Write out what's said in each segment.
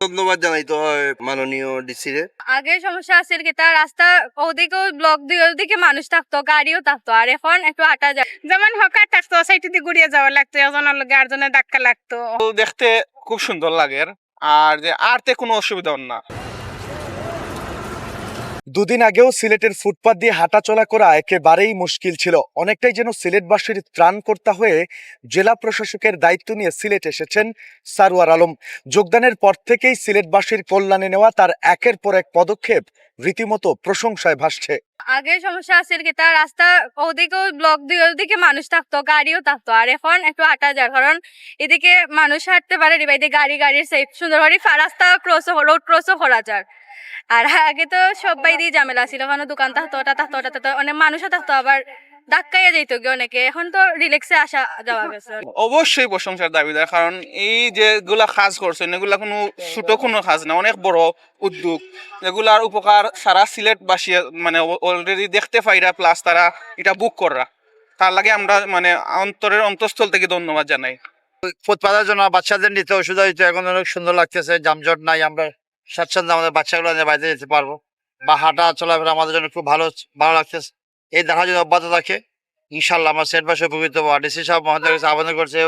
ধন্যবাদ জানাইতে হয় মাননীয় ডিসি রে আগে সমস্যা আছে কি তার রাস্তা ওদিকেও ব্লক দিয়ে ওদিকে মানুষ থাকতো গাড়িও থাকতো আর এখন একটু আটা যায়। যেমন হকার থাকতো সাইটে দিয়ে ঘুরিয়ে যাওয়া লাগতো একজনের লগে আরজনের ধাক্কা লাগতো। তো দেখতে খুব সুন্দর লাগে আর যে আরতে কোনো অসুবিধা না। দুদিন আগেও সিলেটের ফুটপাত দিয়ে হাঁটাচলা করা একেবারেই মুশকিল ছিল। অনেকটাই যেন সিলেটবাসীর ত্রাণকর্তা হয়ে জেলা প্রশাসকের দায়িত্ব নিয়ে সিলেট এসেছেন সারোয়ার আলম। যোগদানের পর থেকেই সিলেটবাসীর কল্যাণে নেওয়া তার একের পর এক পদক্ষেপ রীতিমতো প্রশংসায় ভাসছে। আগে সমস্যা আছে কি, তার রাস্তা ওদিকেও ব্লক দিয়ে ওদিকে মানুষ থাকতো, গাড়িও থাকতো। আর এখন একটু আটা যায়, কারণ এদিকে মানুষ হাঁটতে পারে গাড়ি, গাড়ির সেফ সুন্দরভাবে ফা- রাস্তা ক্রসও রোড ক্রসও করা যায়। আর আগে তো সবাই দিয়ে ঝামেলা ছিল ওখানে দোকান থাকতো ওটা থাকতো ওটা থাকতো অনেক মানুষও থাকতো আবার ধাক্কাইয়া যেত গিয়ে অনেকে। এখন তো রিল্যাক্সে আসা যাওয়া গেছে। অবশ্যই প্রশংসার দাবিদার কারণ এই যেগুলা কাজ করছেন এগুলা কোনো ছোট কোনো কাজ না অনেক বড় উদ্যোগ। এগুলার উপকার সারা সিলেটবাসী মানে অলরেডি দেখতে পাইরা প্লাস তারা এটা বুক করা। তার লাগে আমরা মানে অন্তরের অন্তঃস্থল থেকে ধন্যবাদ জানাই। ফুটপাতের জন্য বাচ্চাদের নিতে অসুবিধা হইতো এখন অনেক সুন্দর লাগতেছে যানজট নাই আমরা স্বাচ্ছন্দ্যে আমাদের বাচ্চাগুলো নিয়ে বাইরে যেতে পারব। বা হাঁটা চলাফেরা আমাদের জন্য খুব ভালো ভালো লাগতেছে। এই দেখা যদি অব্যাহত থাকে। ইনশাল্লাহ আমার সেট বাসে উপকৃত হব। ডিসি সাহেব মহোদয়ের কাছে আবেদন করছে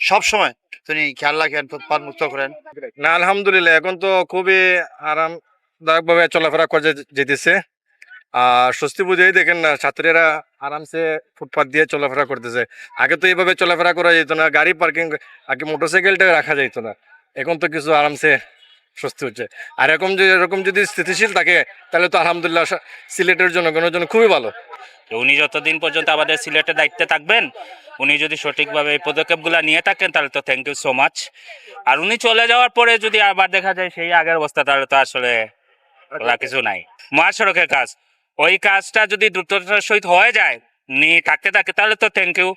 সব সময় তিনি খেয়াল রাখেন ফুটপাত মুক্ত করেন। না, আলহামদুলিল্লাহ, এখন তো খুবই আরামদায়কভাবে চলাফেরা করে যেতেছে। আর স্বস্তি বুঝেই দেখেন না, ছাত্রীরা আরামসে ফুটপাত দিয়ে চলাফেরা করতেছে। আগে তো এইভাবে চলাফেরা করা যেত না, গাড়ি পার্কিং, আগে মোটরসাইকেলটা রাখা যেত না। এখন তো কিছু আরামসে স্বস্তি হচ্ছে। আর এরকম যে এরকম যদি স্থিতিশীল থাকে তাহলে তো আলহামদুলিল্লাহ সিলেটের জনগণের জন্য খুবই ভালো। উনি যতদিন পর্যন্ত আমাদের সিলেটের দায়িত্বে থাকবেন উনি যদি সঠিকভাবে এই পদক্ষেপগুলো নিয়ে থাকেন তাহলে তো থ্যাংক ইউ সো মাচ আর উনি চলে যাওয়ার পরে যদি আবার দেখা যায় সেই আগের অবস্থা তাহলে তো আসলে বলার কিছু নাই। মহাসড়কের কাজ। ওই কাজটা যদি দ্রুততার সহিত হয়ে যায় উনি থাকতে থাকে তাহলে তো থ্যাংক ইউ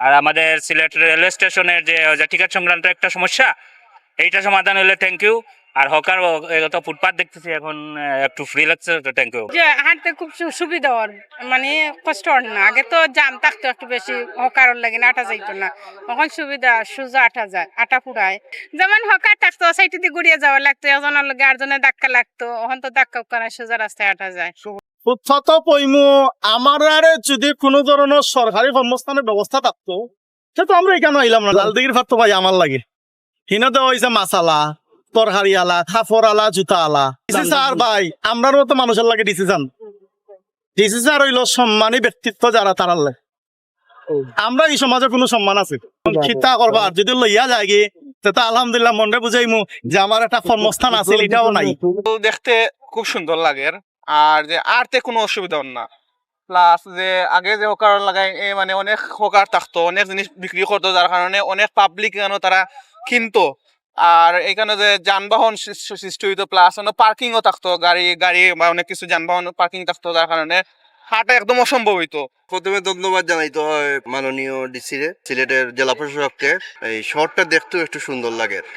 আর আমাদের সিলেট রেলওয়ে স্টেশনের যে যে টিকিট সংক্রান্ত একটা সমস্যা এইটা সমাধান হলে থ্যাংক ইউ আর হকার তো ফুটপাথ দেখতেছি এখন একটু ফ্রি লাগছে তো থ্যাংক ইউ যে হাঁটতে খুব সুবিধা ওর মানে কষ্ট হয় না। আগে তো জাম থাকতো একটু বেশি হকার লাগে না আটা যাইতো না। এখন সুবিধা সোজা আটা যায় আটা পুরায় যেমন হকার থাকতো সাইটে দিয়ে ঘুরিয়ে যাওয়া লাগতো একজনের লগে আরেকজনের ধাক্কা লাগতো এখন তো ধাক্কা করে সোজা রাস্তায় আটা যায়। ফুটপাত পইমু আমার আরে যদি কোনো ধরনের সরকারি কর্মস্থানের ব্যবস্থা থাকতো সেটা আমরা এখানে আইলাম না। লালদিঘির ভাত তো ভাই আমার লাগে। হিনা দেওয়া হয়েছে মাসালা। তরকারি আলা খাফর আলা জুতা আলা। ডিসি স্যার ভাই আমরারও তো মানুষের লাগে ডিসিশন ডিসি স্যার হইল সম্মানী ব্যক্তিত্ব যারা তারার লাগে আমরা এই সমাজে কোনো সম্মান আছে? খিতা করবার যদি লইয়া যায় গে তা আলহামদুলিল্লাহ মনে বুঝাইমু যে আমার একটা কর্মস্থান আছে এটাও নাই। দেখতে খুব সুন্দর লাগে। আর যে আরতে কোনো অসুবিধা না। প্লাস যে আগে যে হকার লাগাই এ মানে অনেক হকার থাকতো অনেক জিনিস বিক্রি করতো যার কারণে অনেক পাবলিক এখানে তারা কিনতো। আর এখানে যে যানবাহন সৃষ্টি হইতো প্লাস পার্কিংও থাকতো, গাড়ি গাড়ি বা অনেক কিছু যানবাহন পার্কিং থাকতো, যার কারণে হাঁটা একদম অসম্ভব হইতো। প্রথমে ধন্যবাদ জানাইতে হয় মাননীয় ডিসি সিলেটের জেলা প্রশাসককে, এই শহরটা দেখতেও একটু সুন্দর লাগে।